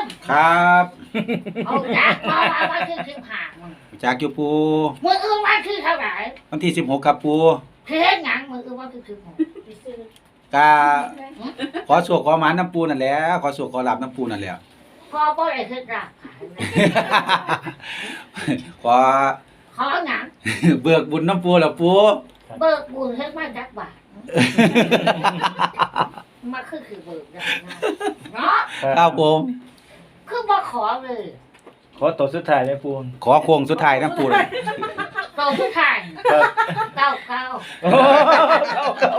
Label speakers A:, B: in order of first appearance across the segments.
A: ม
B: ครับ
A: เอาจากมาว่าวันที่สิบห้ามึง
B: จากอยู่ปู
A: มืออื่นวันที่เท่าไหร่
B: วันที่สิบหกครับปู
A: เพื่อนหยังมืออื่นวันที่สิบหก
B: กาขอสวกขอหมาน้ำปูนั่นแหละขอสวกขอหลับน้ำปูนั่นแหละ
A: พอบ่ได้ขึ้นราบขายเลย
B: ขอ
A: ขอหยัง
B: เบิกบุญน้ำปูแล้วปู
A: เบิกบุญให้มาจักบาทมาคือคือเบิกได้นะเนาะ
B: ครับผม
A: คือบ่ขอเลย
C: ขอตัวสุดท้ายเลยปู
B: ขอโค้งสุดท้ายน้ำปูเลย
A: โตทุกทาย
C: ครับ
A: เก้าเก้า
C: โอ้เข้าเข้า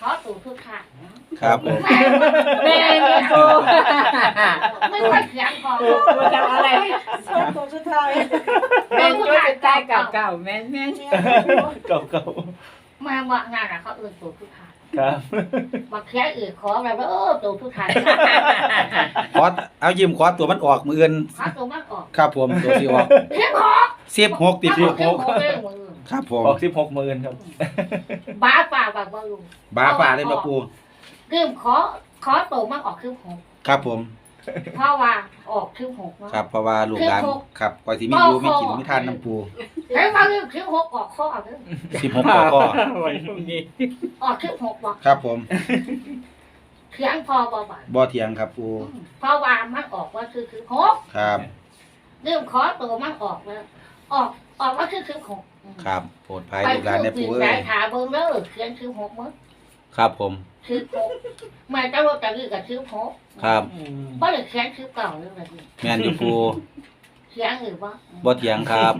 A: ขอตู่ทุกทายนะครับ
B: ผม
A: แม่
D: แม่เนี่ยปู
A: ไม่ค่อยเสียงพอ
D: ปูทำอะไร
E: ตัวสุดท้าย
D: แม่ตัวสุดท้ายเก่าๆแม่แม่
C: เก่าเก่า
A: มาบอกงานอะเขาเอื่นตู่ทุกทาย
C: ครับ
A: มาแค่อื่นขอแบบว่าเออตู่ทุกทาย
B: ขอเอายิ้มขอตัวมันออกมืออื่น
A: ขอตัวมันออก
B: ครับผมตัวที่ออก
A: เพียงพอ
B: สิบหกติด
A: สิ
B: สิ
A: บบห
B: ห
A: ก
B: ก
A: เลยมือ
B: ครับผม
C: ออกสิบหกหมื่นครับ
A: บ้าป่าแบบว่าลุง
B: บ้าป่าเลยมาปู
A: เริ่มขอขอโตมากออกครึ่งหก
B: ครับผม
A: เพราะว่าออกครึ่งหกเนาะ
B: ครับเพราะว่าลูกหลาน
A: คือหก
B: ครับก่อนที่มีอยู่ไม่กินไม่ทานน้ำปู
A: แล้วมาเริ่มครึ่งหกออกข้อเด้อ
B: สิบหกข้อก็
C: ไว้พรุ่งนี้
A: ออกครึ่งหกบอก
B: ครับผม
A: เถียงพอบ่บ่า
B: บ่เถียงครับปู
A: เพราะว่ามันออกว่าคือครึ่งหก
B: ครับ
A: เริ่มขอโตมันออกแล้วออกออกว่าคือครึ่งหก
B: ครับโปรดภัย
A: ไป
B: ลูกหลานใน
A: คือ
B: ปู
A: ปี
B: เอ้
A: สายยขาเบิ่งเด้อเขียนครึ่งหกมั้ง
B: ครับผม
A: ครึ่งหกแม่จะรถจะรีกับครึ่งหก
B: ครับ
A: บ่ได้เขียนครึ่งเก่าเลยแบบนี้
B: แม่นอยู่ปู
A: เขียนหรือว่า
B: บ่เถียงครับ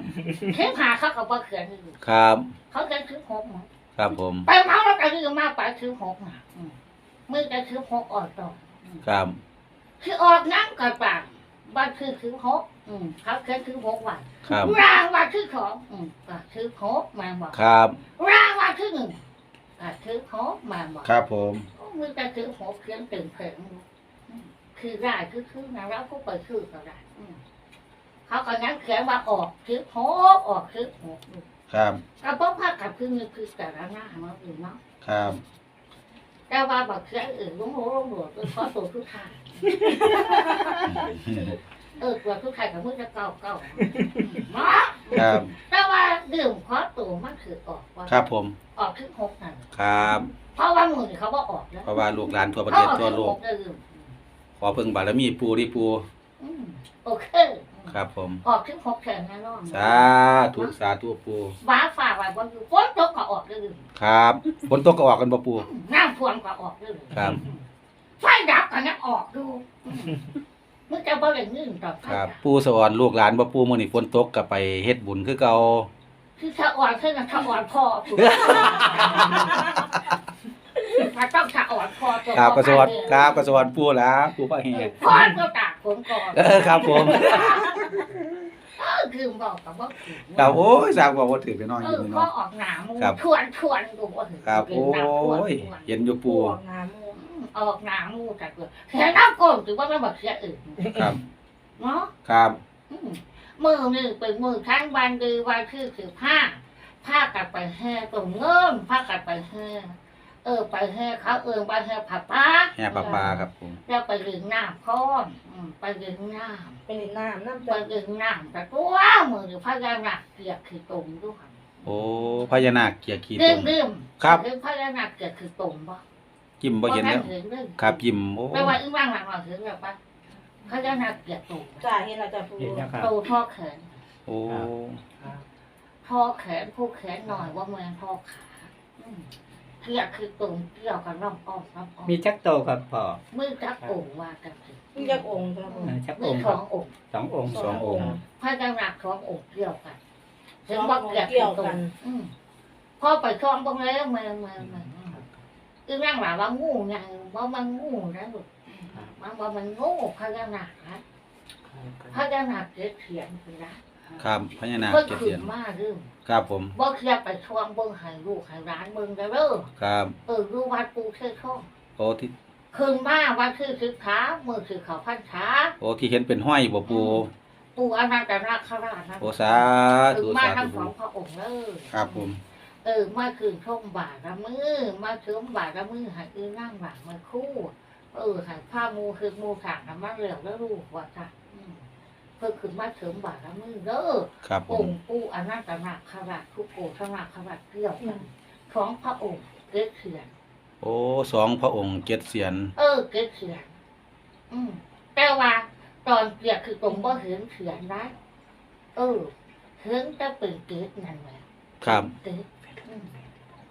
A: เขียนหาเขาก็บ่เขียนอยู่
B: ครับ
A: เขาเขียนครึ่งหกมั้ง
B: ครับผม
A: ไปเมาแล้วก็คือมาไปคือหกน่ะอืมมือก็คือหกออกต่ออืม
B: ครับ
A: คือออกน้ำกับปากบ้านคือคือหกอืมเขาเคยคือหกวัน
B: ครับ
A: รางวันคือสองอืมก็คือหกมาบอก
B: ครับ
A: รางวันคือหนึ่งก็คือหกมาบอก
B: ครับผม
A: มือก็คือหกเขียนตื่นเผงอืมคือได้คือคือนะแล้วก็ไปคือก็ได้อืม เขาก็งั้นเขียนว่าออกคือหกออกคือหก
B: ครับ
A: ก็เพราะภาคกับคือมือคือแต่ละหน้ามาอื่นเนาะ
B: ครับ
A: แต่ว่าแบบเครื่องอื่นลุงโหลุงหลวงเป็นข้อตัวทุกทางเออตัวทุกทางกับมือจะเก่าเก่าเนาะ
B: ครับ
A: แต่ว่าดื่มข้อตัวมันคือออกว่า
B: ครับผม
A: ออกขึ้นหกนั่น
B: ครับ
A: เพราะว่ามือเขาบอกออกแล้ว
B: เพราะว่าลูกหลานทั่วประ
A: เขา
B: เทศ
A: ออก
B: ทั่ว
A: ขึ้น
B: โล
A: ห
B: ก
A: กเลยดื่ม
B: ขอเพิ่งบารมีปูที่ปู
A: อืมโอเค
B: ครับผม
A: ออกขึ้นหกแทนแน่นอน
B: สาธุสาธุปู
A: บ้าฝ่าไว้บนอยู่ฝนตกก็ออกเลยดื่ม
B: ครับฝนตกก็ออกกันบ่ปู
A: น้ำท่วมก็ออกเลย
B: ครับ
A: ไฟดับกันยังออกดูอืมมึงจะบ่ได้เงินต่อไฟ
B: ครับ
A: ดับ
B: ปูสอนลูกหลานบ่ปูมื้อนี้ฝนตกก็ไปเฮ็ดบุญคือเก่า
A: คือถ้าอ่อนขึ้นนะถ้าอ่อนพอ ถูกถ้าต้องถ้าอ่อนพอตัว
B: ครับก็สวัส
A: ดี
B: ดีครับก็สวัสดีปูล่ะปูพระแห่
A: พอก็ตากผมก่อน
B: เออครับผม
A: เออคือบอกกับว่าคือ
B: ครับโอ้ยสร้างบอกว่าถือไปนอน
A: เอ
B: อยู่
A: อ
B: นี่
A: ก็
B: เนาะ
A: ออกหนามู
B: ครับ
A: ชวนชวนดูว่า
B: ครับโอ้ยเห็นอยู่ปู
E: ออกน้ำมู
A: ออกหนามูจัดเลยเห็นน้ำก้นถือว่าไม่บอกเสียอื่น
B: ครับ
A: เนาะ
B: ครับ
A: อืมมือนี่เป็นมือทั้งวันดีวันคือคือผ้าผ้ากลับไปแห่ตรงเงิมผ้ากลับไปแห่ เออ ไปแห่เขาเออไปแห่ผับป้า
B: แห่ปลาปลาครับผม
A: แล้วไปดึงน้ำพร้อมอืมไปดึงน้
E: เป็นน้ำน้ำำจะ
A: ไปดึงน้ำแต่ตัวมือพญานาคเกียกคือตรงด้วย
B: โอ้พญานาคเกียร์ขี้
A: เรื่
B: ต
A: อง
B: ม
A: เรื่อง
B: ครับ
A: เรื่องพญานาคเกียกคือตรงบ่
B: ยิ้มบ่เห็นแล้ว
A: เห็นเรื่อง
B: ครับยิ้มโอ้
A: ไม่ว่าอีว่างหลังเราถึงแบบว่าพญานาคเกียกตรง
E: จ่าเห็นเราจะพู
C: เห็นยังครับ
A: โตท่อแขน
B: โอ้
A: ท่อแขนผู้แขนหน่อยว่าเมืองท่อขาอืม เกียกคือตรงเกี่ยวกับน้องอ้อมน้องอ้อม
D: มีจักโตครับพ่อ
A: มือจักโอ่งว่ากันสิ
E: มีจักองค์ครับผม
D: เออจัก
A: มื
D: อ
A: อง
D: ค์
A: ส
D: ครั
A: อบงองค์
D: สององค์
B: สององค์
A: พระเจ้าหนักสององค์เกี่ยวกัน
E: ส
A: ถึง
E: อง
A: ว่า
E: อง
A: เกี่ยว
E: ค์เกี่ยว
A: ตร
E: กั
A: ง
E: น
A: อืมพอไปช่องตรงแล้วมือมือมือคือนั่งหลาว่างูไงว่ามันงูนะลูกมันว่ามันงูพระเจ้าหนักนะพระเจ้าหนักเกิดเขียนคือนะ ครับ
B: พญานาค
A: เพิ่ง
B: เกียรติ
A: ขึ้
B: เสีย
A: น
B: น
A: มาเรื่อง
B: ครับผม
A: บ่เคลียร์ไปช่วงเบิ่งให้ลูกให้ร้านเบิ่งได้เด้อ
B: ครับ
A: เออรู้วัดปูเชื่อช่อง
B: โอ้ที่
A: คืนมาวัดคือคือขามือคือเขาพันขา
B: โอ้ที่เห็นเป็นห้อยบ่ปู
A: ปู่อนันตนาคราชนะ
B: โอสา
A: ถึ
B: ธุ
A: งมา
B: สา
A: ทั้ง
B: ธุ
A: สองพระองค์เลย
B: ครับผม
A: เออมาคืนช่องบาทละมือมาเชิมบาทละมือใหายอือนั่งหลังมาคู่ เออใหายผ้ามูคือมูขางน้ำมันเหลวแล้วลูกว่าจ้ะอืม เพิ่งขึ้นมาเชิมบาทละมือเด้อ
B: ครับผ
A: อ
B: ม
A: งค์ปู่อนันตนาคราชทุกโกธนาคราชเกี่ยวกันของพระองค์เกศเขียน
B: โอ้สองพระองค์เจ็ดเสียน
A: เออเกศเขียน อืมแต่ว่าตอนเกียคือตรงบ่เห็นเขียนนะเออเห็นจะเป็นเกศนั่นแหละ
B: ครับ
A: เกศอืม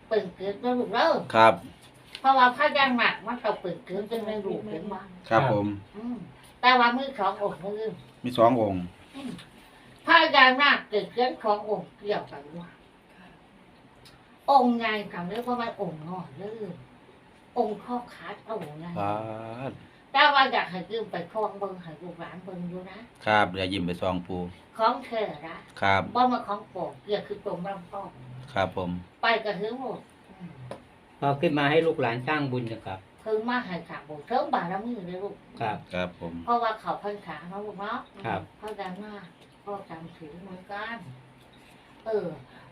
A: เป็นเกศแล้วลูกเด้อ
B: ครับ
A: เพราะว่าพระยางหนักมันต้องเป็นเกศจึงไม่รู้เห็นว่า
B: ครับผม
A: อืมแต่ว่ามือขององค์มือ
B: มีสององค์
A: พระยางหนักเกิดเกิดขององค์เกี่ยวกันว่าองค์ใหญ่คำเรียกว่ามันองค์น้อยเลยองค์ข้อขาดองค์ใหญ่
B: ครับ
A: แต่ว่าอยากให้ยืมไปคลองเบิ่งให้ลูกหลานเบิ่งอยู่นะครับ
B: อย่ายิ้มไปสองปู
A: ของเธอนะครับบ่มาของโปกเกี่ยวคือตรงลำต้อ
B: ครับผม
A: ไปกระหือหมดอืม
D: เอาขึ้นมาให้ลูกหลานสร้างบุญนะครับ
A: เพิ่งมาให้ขาบุเทิงบารมีเลยลูก
D: ครับ
B: ครับผม
A: เพราะว่าเขาพันขาเนาะลูกเนาะ
D: ครับ
A: พ่อดังมากพ่อจำถือเหมือนกัน เออ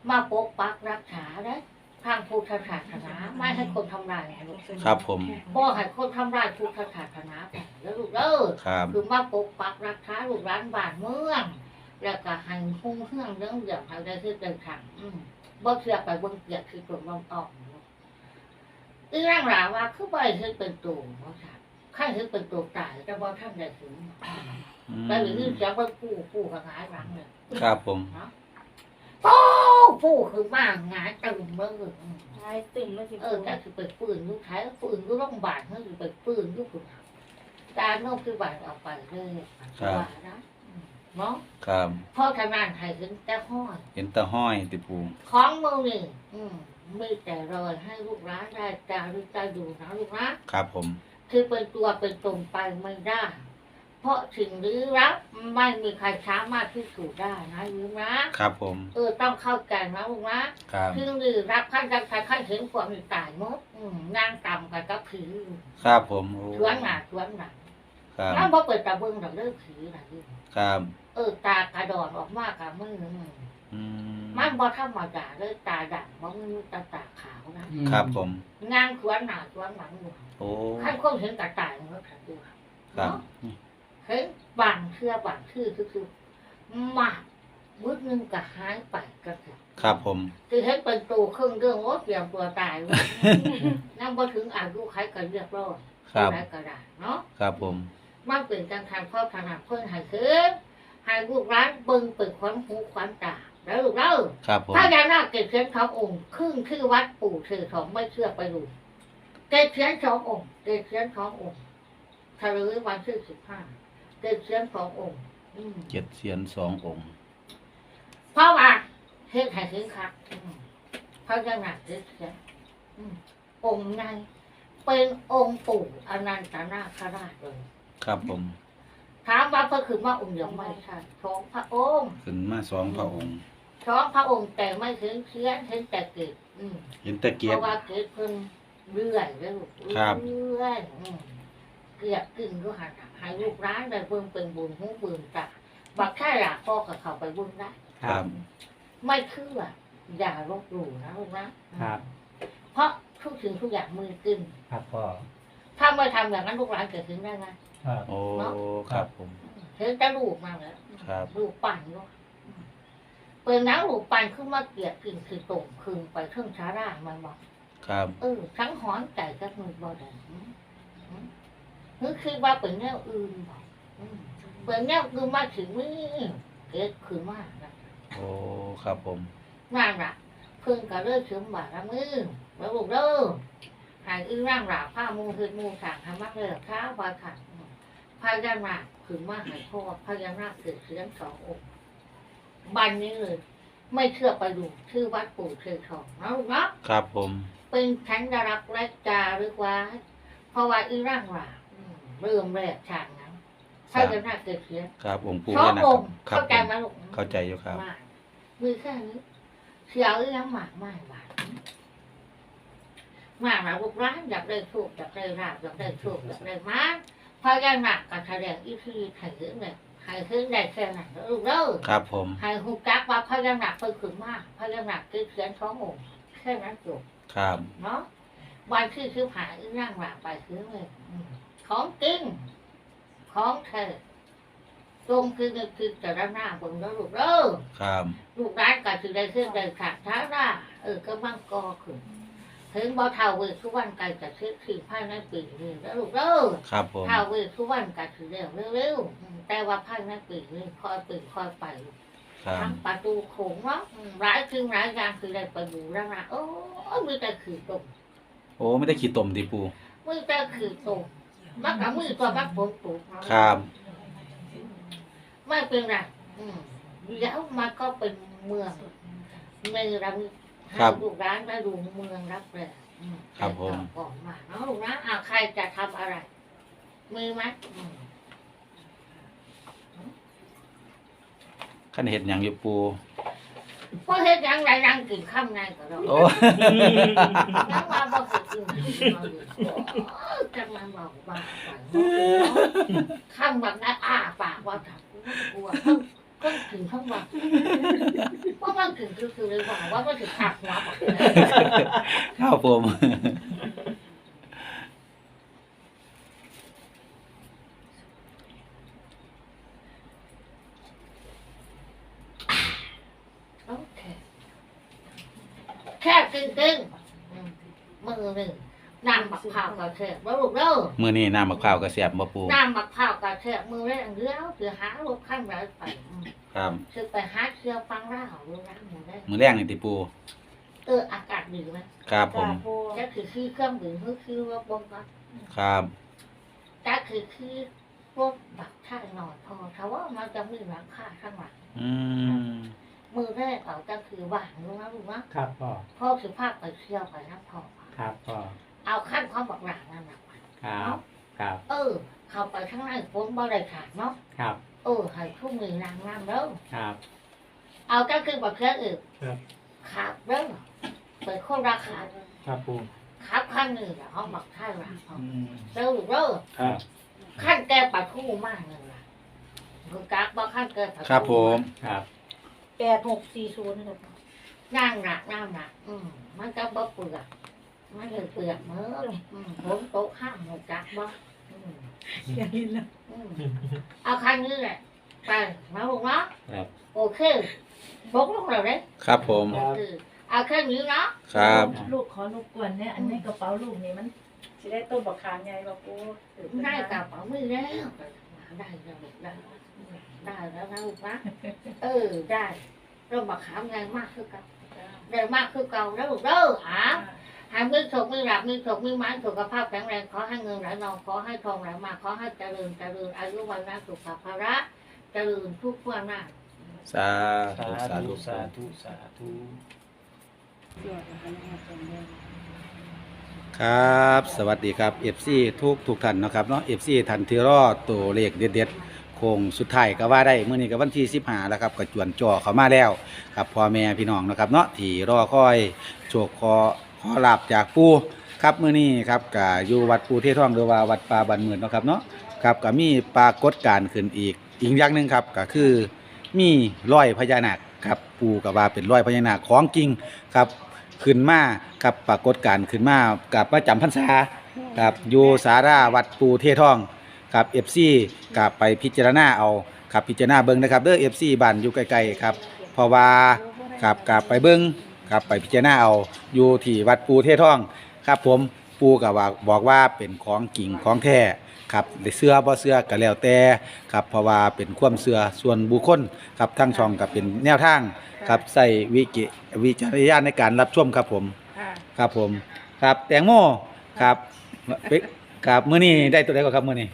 A: มาปกปักรักษาได้ทางพุทธศาสนาไม่ให้คนทำลายนะลูก
B: ครับผม
A: พ่อให้คนทำลายพุทธศาสนาไปแล้วลูกเด้อ
B: ครับ
A: คือมาปกปักรักษาลูกร้านบ้านเมือง แล้วก็ให้หุ้งเฮืองเรื่องเดียวให้ได้ที่เดินทางอืมบ่เชื่อไปเบิ่งเกียรติคือตัวลองออก อีร่างหลาว่าคือบ่ให้เฮ็ดเป็นตัวบ่ค่ะใครเฮ็ดเป็นตัวตายแต่บ่ท่านได้ถึง
B: อืม
A: แต่หรือเสียงว่าปู่ปู่กับหงายหลังเลย
B: ครับผม
A: ปู่ปู่คือมากหงายตึงเมื่อ
E: หายตึงมาสิ
A: เออแต่คือไปปืนลูกท้ายปืนลูกโรงพยาบาลนั่นคือไปปืนลูกคุณตาโน้คือบาดออกไปเลยว่านะเนาะ
B: ครับ
A: พ่อทำงานให้ถึงแต่ห้อย
B: เห็นแตะห้อยติปู
A: ของมือนี่อืม มีแต่รอยให้ลูกร้านได้จารึกใจดูนะลูกนะครับ
B: ผม
A: คือเป็นตัวเป็นตรงไปไม่ได้ เพราะสิ่งลี้ลับไม่มีใครสามารถพิสูจน์ได้นะลูกนะครับ
B: ผม
A: เออต้องเข้าใจนะลูกนะครับสิ่งลี้ลับขั้นจะใครขั้นเห็นความตายหมดอืมนางต่ำกับกับผี
B: ครับผมโอ้
A: ชวนหนาชวนหนา
B: ครับ
A: น้ำพอเปิดตาเบิ้งดอกเลิกผีนะลูก
B: ครับ
A: เออตากระดอนออกมากกับมืออืม
B: อื ม
A: มันบ่ธรรมดาเลยตาดำมันมีตาตาขาวนะครับ
B: ผม
A: งานสวนหนาสวนหลังอยู่
B: โอ้
A: ขั้นคนเห็นตาตายมันก็ขัดดู
B: ครับ
A: เนาะเห็นบางเชื่อบางชื่อคือคือหมากวุ้นึงก็หายไปก็คือ
B: ครับผม
A: คือเห็นเป็นตัวเครื่องเรื่องรถเตรียมตัวตายไว้นั่งบ่ถึงอายุใครก็เรียกร้อย
B: ครับ
A: ได้ก็ได้เนาะ
B: ครับผม
A: มันเป็นการทำข้อขนาดเพื่อนให้คืนให้ลูกร้านเบิ่งเปิดขวัญหูขวัญตา แล้วลูกเล่า
B: ครับผม
A: พระยานาคเกศเชียนสององค์ครึ่งชื่อวัดปู่เสือสองไม่เชื่อไปดูเกศเชียนสององค์เกศเชียนสององค์ทะเลวันที่สิบห้าเกศเชียนสององค์ อืม
B: เจ็ดเสียนสององค์
A: เพราะว่าเฮ็ดให้ถึงครับอืมพระยานาคเกศเชียนอืมองค์ในเป็นองค์ปู่อนันตนาคราชเลย
B: ครับผม
A: ถามว่าเพิ่นคือว่าองค์เดียวไม่ใช่สองพระองค์
B: ขึ้นมาสองพระองค์
A: สองพระองค์แต่ไม่ถึงเชียนเห็นแต่เกิดอืม
B: เห็นแต่
A: เพ
B: เกียรติ
A: ราะว่าเกิดเพิ่งเรื่อยแล้วลูก
B: ครับ
A: เรื่อยอืมเกียบกึ่งก็หันให้ลูกร้านได้เบิ่งเป็นบุญหูบุญตาบักแค่อยากพ่อกับเขาไปเบิ่งได้
B: ครับ
A: ไม่เชื่ออย่าลบหลู่นะลูกนะครับ เพราะทุกสิ่งทุกอย่างมือกึ่ง
D: ครับพ่อ
A: ถ้าไม่ทำอย่างนั้นลูกร้านเกิดขึ้นได้ไหม
D: ครับ
B: โอ้ ครับผม
A: เห็นแต่ลูกมาแล้ว
B: ครับ
A: ลูกปั่นเนาะ เปิดน้ำลูกปั่นขึ้นมาเกลียดกินคือตรงคืนไปเครื่องช้าร่างมันบอก
B: ครับ
A: เออทั้งหอนใจกับมือบ่ได้นึกคือว่าเป็นแนวอื่นบอกอืมเป็นแนวอื่นมาถึงมือเกิดขึ้นมากนะ
B: โอ้ครับผม
A: นั่นล่ะเพิ่งก็เลิกเชื่อมบาดละมือแล้วลูกเด้อหายอื้อร่างหลาผ้ามูคือมูสางทำมากเลยข้าวบาขัดพญานาคขึ้นมาหายพ่อพญานาคเกิดเสียงสององค์ บันนี้เลยไม่เชื่อไปดูชื่อวัดปู่เชื่อทองนะลูกเนาะ
B: ครับผม
A: เป็นฉันดารักและจาหรือว่าเพราะว่าอีร่างว่าอืมเริ่มแรกฉากนั้นพระจะน่าเกิดเสีย
B: ครับองค์ปู่
A: สอง
B: แม่นา
A: อ
B: ค
A: งค์
B: ครับ
A: เข้าใจ
B: ผม
A: ไหมลูก
B: เข้าใจอยู่ครับ
A: มากมือแค่นี้เสียวอีร่างหมากไม่บาดมากนะลูกร้านอยากได้โชคอยากได้ราบอยากได้โชคอยากได้มาพระยานาคการแสดงอีพีไถ่เรื่องเนี่ย ให้ขึ้นได้แค่นั้นลูกเด้อ
B: ครับผม
A: ให้หูจักว่าพญานาคเพิ่นขึ้นมาพญานาคคือเขียนท้ององค์แค่นั้นจบ
B: ครับ
A: เนาะวันที่คือผ่าอีนั่งหลับไปคือเลยอืมของจริงของเธอตรงคือนึกคือจะด้านหน้าบนแล้วลูกเด้อ
B: ครับ
A: ลูกร้านก็คือได้เครื่องได้ขาดท้าได้เออก็มั่งกอขึ้นถึงบ่เท่าเวททุกวันไกลจะซื้อคือภายในปีนี้แล้วลูกเด้อ
B: ครับผม
A: เท่าเวททุกวันก็คือเร็วเร็วๆอืม แต่ว่าภายในปีนี้คอยปีคอยไป
B: ครับ
A: ทั้งประตูโขงเนาะอืมหลายคือหลายอย่างคือได้ไปดูแล้วนะโอ้ยมีแต่คือตรง
B: โอ้ไม่ได้ขี้ตมดิปู
A: มือแต่คือตรงมักกับมือตัวมักฝนตกเนาะ
B: ครับ
A: ไม่เป็นไรอืมแล้วมันก็เป็นเมืองเมืองเราให้ลูกร้านได้ดูเมืองรับเลยอืม
B: ครับผม
A: ก่อนมาเนาะลูกนะอ่าใครจะทำอะไร มือไหมอืม
B: ขั้นเห็ดหยังอยู่ปู
A: เพราะเฮ็ดหยังไรรังกินข้ามในก็ได้
B: โอ้
A: นักว่าบอกคืออื่นมาอยู่จังมันบอกว่าข้างบักได้อ้าปากว่าถักกลัวก็ถึงข้างบักเพราะมันถึงคือคือเลยว่าว่าก็ถึงหักหัวบอก
B: ครับผม
A: โอเค แค่กึ่งกึ่งมือหนึ่งน้ำบักพร้าวกระเทียมแล้วลูกเด้อ
B: มื้อนี้น้ำมะพร้าวกระเสียบบ่ปู
A: น้ำบักพร้าวกระเทียมมือแรกเดียวคือหารถข้างไรไป
B: ครับ
A: คือไปหาเชือฟังร่าของลูกนะหมูได้
B: มื้อแรงนี่ติปู
A: เอออากาศดีไหม
B: ครับผ
E: จ้ามปู
A: ก็คือคือเครื่องดื่มก็คือว่าบงก็
B: ครับ
A: ก็คือคือรถบักท่าหน่อยพอเพราะว่ามันจะมีหลังคาข้างหลัง
B: อืม
A: มือแรกเขาก็คือว่างลูกนะลูกนะครับ
D: พ่อ
A: พ่อคือภาคไปเที่ยวไปนะพ่อ
D: ครับพ่อ
A: เอาขั้นความบอกหลังนั่นแหละ
D: ครับครับ
A: เออ เข้าไปข้างในฝนบ่ได้ขาดเนาะ
D: ครับ
A: เออให้ทุ่มมือนางน้ำเด้อ
D: ครับ
A: เอาก็คือบักเครื่องอื่น
C: ครับ
A: ขาดเด้อเปิดโคราขาด
C: ครับปู
A: ขาดข้างหนึ่งอะเขาบักท่าหลังเอา
C: อืม
A: เด้อเด้อ
C: ครับ
A: ขั้นแก้ปัดคู่มากเลยล่ะคุณกักบ่ขั้นแก้ปัด
B: ครับผม
D: ครับ
E: แปดหกสี่ศูนย์ครับ
A: นั่งหนักนั่งหนักอืมมันก็บ่เปลือกมันเลยเปลือกเมื่ออืมผมโต๊ะข้างหมูกักบ่อืม
E: อย่างนี้นะ
A: อืมเอาคันนี้แหละไปมาลูกเนาะ
D: ครับ
A: โอเคบอกลูกเราเด้
B: ครับผม
A: เออเอาแค่นี้เนาะ
B: ครับ
E: ลูกขอลูกกวนเนี่ยอันในกระเป๋าลูกนี่มันสิได้ต้นบักขามใหญ่บ่ปู
A: ได้กระเป๋ามือแล้ว ได้แล้วได้ได้แล้วนะลูกนะเออได้เราบักขามไงมากคือเก่าได้มากคือเก่าแล้วลูกเด้ออะให้มือถกมือหลับมือถกมือไม้สุขภาพแข็งแรงขอให้เงินไหลนองขอให้ทองไหลมาขอให้เจริญเจริญอายุวันนะสุขภาระเจริญทุกข์ทั่วหน้า
B: สา
C: สา
B: ธุสา
C: ธุ
B: ธุ
C: สาธุสาธุ
B: ครับ สวัสดีครับ FC ทุกทุกท่านนะครับเนาะ FC ท่านที่รอตัวเลขเด็ดๆโคงสุดท้ายก็ว่าได้เมื้อนี้ก็วันที่15แล้วครับก็จวนจ่อเข้ามาแล้วครับพ่อแม่พี่น้องนะครับเนาะที่รอคอยโชคขอขอลาบจากปูครับเมื้อนี้ครับก็อยู่วัดปูเทท่องหรือว่าวัดป่าบันหมื่นนะครับเนาะครับก็มีปรากฏการณ์ขึ้นอีกอีกอย่างหนึ่งครับก็คือมีรอยพญานาคครับปู่ก็ว่าเป็นรอยพญานาคของจริงครับ ขึ้นมากับปรากฏการณ์ขึ้นมากับประจำพรรษากับอยู่สาราวัดปูเททองกับเอฟซีกับไปพิจารณาเอาครับพิจารณาเบิ้งนะครับเด้อเอฟซีบ้านอยู่ไกลๆครับเพราะว่ากับกับไปเบิ้งกับไปพิจารณาเอาอยู่ที่วัดปูเททอง ครับผมปูกับว่าบอกว่าเป็นของจริงของแท้ ครับเสื้อบ่เสื้อก็แล้วแต่ครับเพราะว่าเป็นความเสื้อส่วนบุคคลครับทั้งช่องก็เป็นแนวทางครับใส่วิกิวิจารณญาณในการรับชมครับผม
E: ค่ะ
B: ครับผม ครับแตงโมครับเป๊กครับมื้อนี้ได้ตัวใดก็ครับมื้อนี้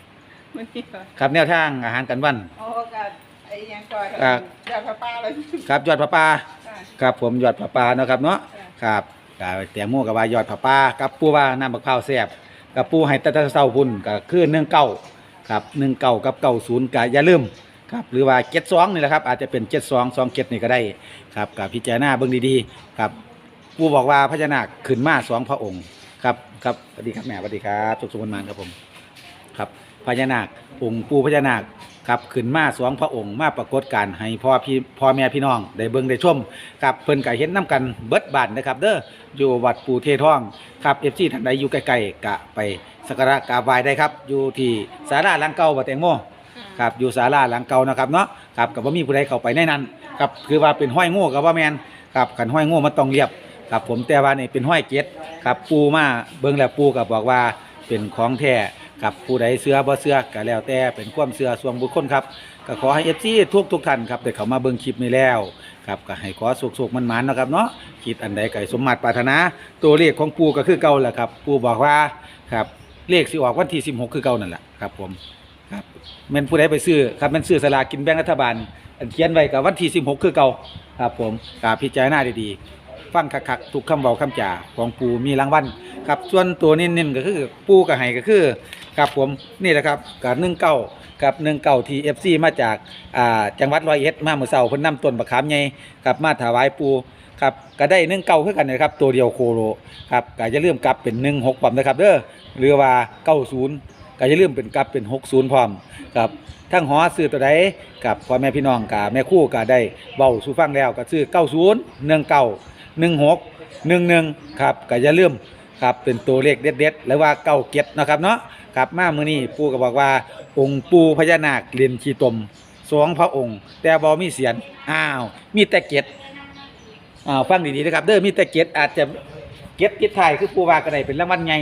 F: มันนี่ค่ะ
B: ครับแนวทางอาหารกันวัน
F: อ๋อกับไอ้ยังก่อน
B: อ่า
F: ยอดพระป้าเลย
B: ครับยอดพระป่า
F: ค่ะ
B: ครับผมยอดพระป่าเนาะครับเนาะครับครับแตงโมกับว่ายอดพระป่ากับปูว่าน้ำบักพร้าวแซ่บ กับปูให้ตะตะเซาพุ่นก็คืองเกล้าครับ19กับเก้าศูนย์ก็อย่าลืมครับหรือว่าเก็ดซองนี่แหละครับอาจจะเป็นเจ็ดสองสองเจ็ดนี่ก็ได้ครับกับพิจารณาเบื้องดีๆครับปูบอกว่าพญานาคขึ้นมาสองพระองค์ครับครับสวัสดีครับแม่สวัสดีครับสุขสมบูรณ์มานครับผมครับ พญานาคองค์ปู่พญานาคครับขึ้นมาสองพระองค์มาปรากฏการให้พ่อพี่พ่อแม่พี่น้องได้เบิ่งได้ชมครับเพิ่นก็เห็นนํกันเบิดบานนะครับ เด้ออยู่วัดปู่เทท่องครับ FC ท่านใดอยู่ใกลๆก็ไปสักการะกราบไหว้ได้ครับ อยู่ที่ศาลาหลังเก่าบ่แตงโมครับอยู่ศาลาหลังเก่านะครับเนาะครับกับว่ามีผู้ใดเข้าไปในนั้นครับคือว่าเป็นห้อยโง่กับว่าแมนครับกันห้อยโง่มันต้องเรียบครับผมแต่ว่านี่เป็นห้อยเกตครับปูมาเบิ่งแล้วปูก็บอกว่าเป็นของแท้ ครับผู้ใดเสื้อบ่เสื้อก็แล้วแต่เป็นความเสื้อส่วนบุคคลครับก็ขอให้ FC ทุกทุกท่านครับได้เข้ามาเบิ่งคลิปนี้แล้วครับก็ให้ขอสุขๆมันๆนนะครับเนาะคิดอันใดก็สมมาตรปรารถนา ตัวเลขของปูก็คือเก่าแหละครับ ปูบอกว่าครับเลขสิออกวันที่16 คือเก่านั่นแหละครับผมครับแม่นผู้ใดไปซื้อครับแม่นซื้อสลากกินแบ่งรัฐบาลอันเขียนไว้กับวันที่16 คือเก่าครับผมกาพิจารณาดีๆ ฟังคักๆทุกคำเว้าคำจ่าของปูมีรางวัลครับส่วนตัวเน้นๆก็คือปูกับไห้ก็คือครับผมนี่แหละครับกับหนึ่งเก้ากับหนึ่งเก้าทีเอฟซีมาจากอ่าจังหวัดร้อยเอ็ดมาเมื่อเช้าเพิ่นนำต้นบักขามใหญ่ครับมาถวายปูครับก็ได้หนึ่งเก้าคือกันนะครับตัวเดียวโคโลครับก็จะเริ่มกลับเป็นหนึ่งหกความนะครับเด้อหรือว่าเก้าศูนย์ก็จะเริ่มเป็นกลับเป็น60พร้อมกับทั้งหอซื้อตัวใดกับพ่อแม่พี่น้องกับแม่คู่ก็ได้เบาสู่ฟังแล้วก็ซื้อเก้าศูนย์เนืองเก่า 90 19 16 11ครับก็จะเริ่าลืมครับเป็นตัวเลขเด็ดๆหรือว่าเก้าเก็ดนะครับเนาะครับมาเมื้อนี้ปู่ก็บอกว่า องค์ปู่พญานาคเรียนขีตมสองพระองค์ แต่บ่มีเสียนอ้าว มีแต่เก็ดอ้าวฟังดีๆนะครับเด้อมีแต่เก็ดอาจจะเก็ดติดท้ายคือปู่ว่าก็ได้เป็นรางวัลใหญ่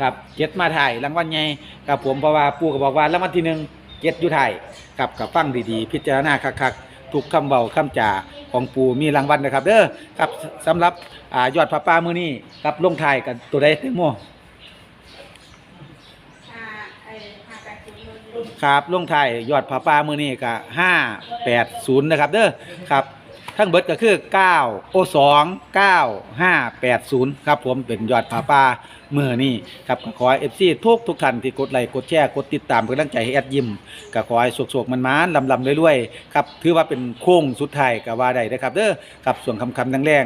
B: ครับเจ็ดมาถ่ายรางวัลใหญ่ครับผมเพราะว่าปู่ก็บอกว่ารางวัลที่หนึ่งเจ็ดอยู่ถ่ายครับกับฟังดีๆ พิจารณาคักๆ ทุกคำเบาคำจ่าของปู่มีรางวัลนะครับ เด้อครับสำหรับอ่ายอดพระป่ามือนี้ครับลงถ่ายกันตัวใดเต็มโม
F: ห้าไอ้ห้าแปดศูนย์หนึ่ง
B: ครับลงถ่ายยอดพระป่ามือนี้ก็ห้าแปดศูนย์นะครับ เด้อครับ ทั้งเบิดก็คือเก้าโอสองเก้าห้าแปดศูนย์ครับผมเป็นยอดพระป่าเมื่อนี้ครับก็ขอเอฟซีทุกทุกท่านที่กดไลค์กดแชร์กดติดตามเป็นกำลังใจให้แอดยิมก็ขอให้สุกๆมันมานลำลำๆรวยๆครับถือว่าเป็นโค้งสุดท้ายก็ว่าได้นะครับเด้อครับส่วนคำคำแรง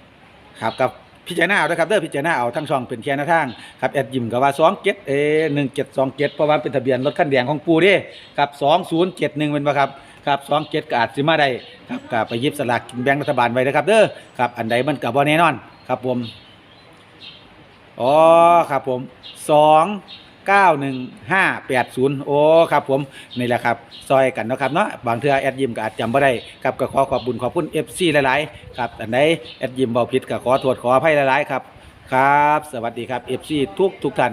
B: ๆครับกับพิจารณาเอานะครับเด้อพิจารณาเอาทั้งช่องเป็นแค่หน้าทางครับแอดยิมก็ว่า2 7เอ1 7 2 7เพราะว่าเป็นทะเบียนรถคันแดงของปูเด้ครับ2071เป็นบ่ครับ ครับ27ก็อาจสิมาได้ครับก็ไปหยิบสลากกินแบ่งรัฐบาลไว้นะครับ เด้อครับ อันใดมันก็บ่แน่นอนครับผมอ๋อครับผมสองเก้าหนึ่งห้าแปดศูนย์โอ้ครับผมนี่แหละครับซอยกันนะครับเนาะบางเทื่อแอดยิมก็อาจจำไม่ได้ครับก็ขอขอบบุญขอบคุณเอฟซีหลายๆครับอันใดแอดยิมเบาผิดก็ขอโทษขออภัยหลายๆครับครับ สวัสดีครับเอฟซีทุกทุกท่าน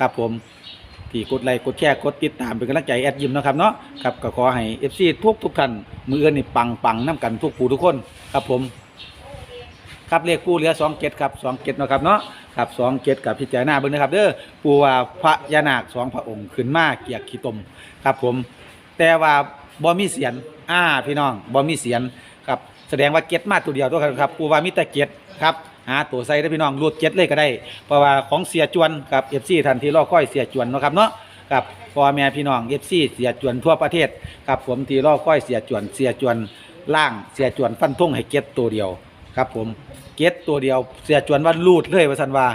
B: ครับผม ที่กดไลค์กดแชร์กดติดตามเป็นกำลังใจแอดยิมนะครับเนาะครับก็ขอให้เอฟซีทุกทุกท่านมือเอื้อนนี่ปังปังน้ำกันทุกผู้ทุกคนครับผม ครับเลขปูเหลือสองเจ็ดครับสองเจ็ดนะครับเนาะครับสองเจ็ดกับพิจารณาเบิ่งนะครับเด้อปูว่าพระยานาคสองพระองค์ขึ้นมาเกียกขีตมครับผม แต่ว่าบ่มีเสียนอ่าพี่น้องบ่มีเสียนครับ แสดงว่าเก็ตมาตัวเดียวตัวครับปูว่ามีแต่เก็ตครับหาตัวใส่ได้พี่น้องรูดเก็ตเลยก็ได้ เพราะว่าของเสียจวนกับเอฟซีทันที่รอค่อยเสียจวนเนาะครับเนาะครับพ่อแม่พี่น้องเอฟซีเสียจวนทั่วประเทศครับผมที่รอค่อยเสียจวนเสียจวนล่างเสียจวนฟันธงให้เก็ตตัวเดียวครับผมเก็ตตัวเดียวเสียจวนว่ารูดเลยว่าสันว่า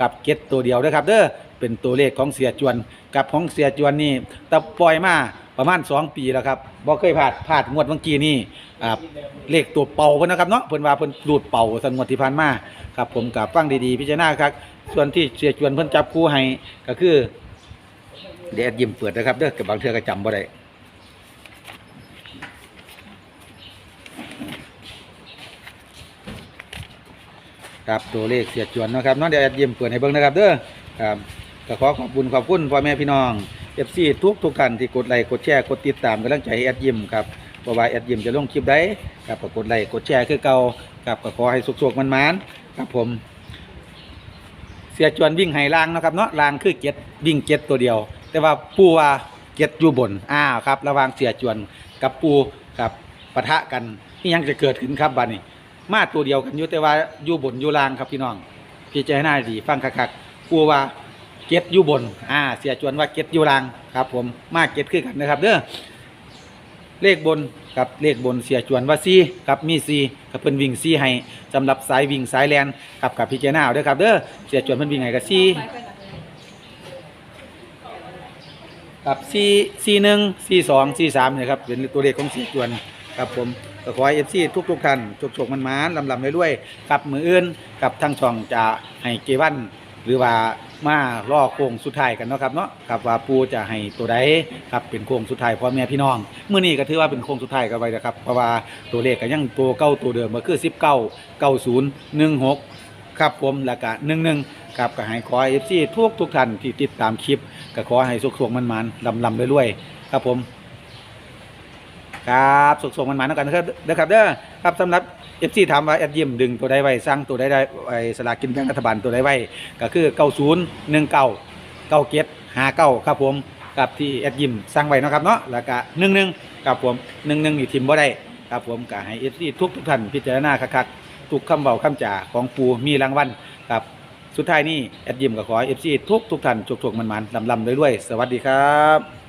B: กับเก็ตตัวเดียวนะครับเด้อเป็นตัวเลขของเสียจวนกับของเสียจวนนี่แตะปล่อยมา ประมาณ2ปีแล้วครับบ่เคยพลาดพลาดงวดเมื่อกี้นี่อ่าเลขตัวเป่าเพิ่นนะครับเนาะเพิ่นว่าเพิ่นรูดเป่าสันงวดที่ผ่านมาครับผมกับฟังดีๆพิจารณาครับ ส่วนที่เสียจวนเพิ่นจับคู่ให้ก็คือเดี๋ยวแอดยิ้มเปิดนะครับเด้อกับบางเทื่อก็จำบ่ได้ครับตัวเลขเสียจวนนะครับน้องเดี๋ยวแอดเยี่ยมเปิดให้เบิ่งนะครับเด้อครับก็ขอขอบคุณขอบคุณพ่อแม่พี่น้อง เอฟซีทุกทุกท่านที่กดไลค์กดแชร์กดติดตามกำลังใจให้แอดยิมครับเพราะว่าแอดยิมจะลงคลิปได้ครับก็กดไลค์กดแชร์คือเก่าครับก็ขอให้สุขๆมันมันๆครับผม เสียจวนวิ่งไห้ลางนะครับเนาะลางคือเจ็ดวิ่งเจ็ดตัวเดียว แต่ว่าปูว่าเจ็ดอยู่บนอ้าวครับ ระว่างเสียจวนกับปูครับปะทะกันนี่ยังจะเกิดขึ้นครับบัดนี้มาตัวเดียวกันอยู่แต่ว่าอยู่บนอยู่ลางครับพี่น้องพี่ใจหน้าดีฟังคักๆปูว่า เก็ตอยู่บน อ่า เสียจวนว่าเก็ตอยู่ล่างครับ ผมมาเก็ตคือกันนะครับ เด้อเลขบนกับเลขบนเสียจวนว่าซีครับมีซีกับเพิ่นวิ่งซีให้สำหรับสายวิ่งสายแลนกับกับพีเจนาเอาเด้อครับเด้อเสียจวนเพิ่นวิ่งให้กับซีกับ4 4 1 4 2 4 3เนี่ยครับเป็นตัวเลขของสีจวนครับผมก็ขอให้ FC ทุกทุกท่านโชคๆมันๆลำลำเรวยๆกับมืออื่นกับทางช่องจะให้เกวันหรือว่า มาล่อโค้งสุดท้ายกันเนาะครับเนาะครับว่าปูจะให้ตัวใดครับเป็นโค้งสุดท้ายพ่อแม่พี่น้องเมื้อนี้ก็ถือว่าเป็นโค้งสุดท้ายกันไว้นะครับเพราะว่าตัวเลขก็ยังตัวเก่าตัวเดิมก็คือ19 90 16ครับผมแล้วก็11ครับก็ให้ขอให้ FC ทุกทุกท่านที่ติดตามคลิปก็ขอให้สุขๆมันๆลำๆรวยๆครับผม ครับสุขๆมันๆแล้วกันนะครับเด้อครับเด้อครับ สำหรับ FC ถามว่าแอดยิมดึงตัวใดไว้สร้างตัวใดได้ไว้สลากกินแบ่งรัฐบาลตัวใดไว้ก็คือ90 19 97 59ครับผมกับที่แอดยิมสร้างไว้เนาะครับเนาะแล้วก็11ครับผม11นี่ทิมบ่ได้ครับผมก็ให้ FC ทุกทุกท่านพิจารณาคักๆทุกคำเว้าคำจาของปูมีรางวัลครับสุดท้ายนี้แอดยิมก็ขอให้ FC ทุกทุกท่านโชคๆมันๆลำๆรวยๆสวัสดีครับ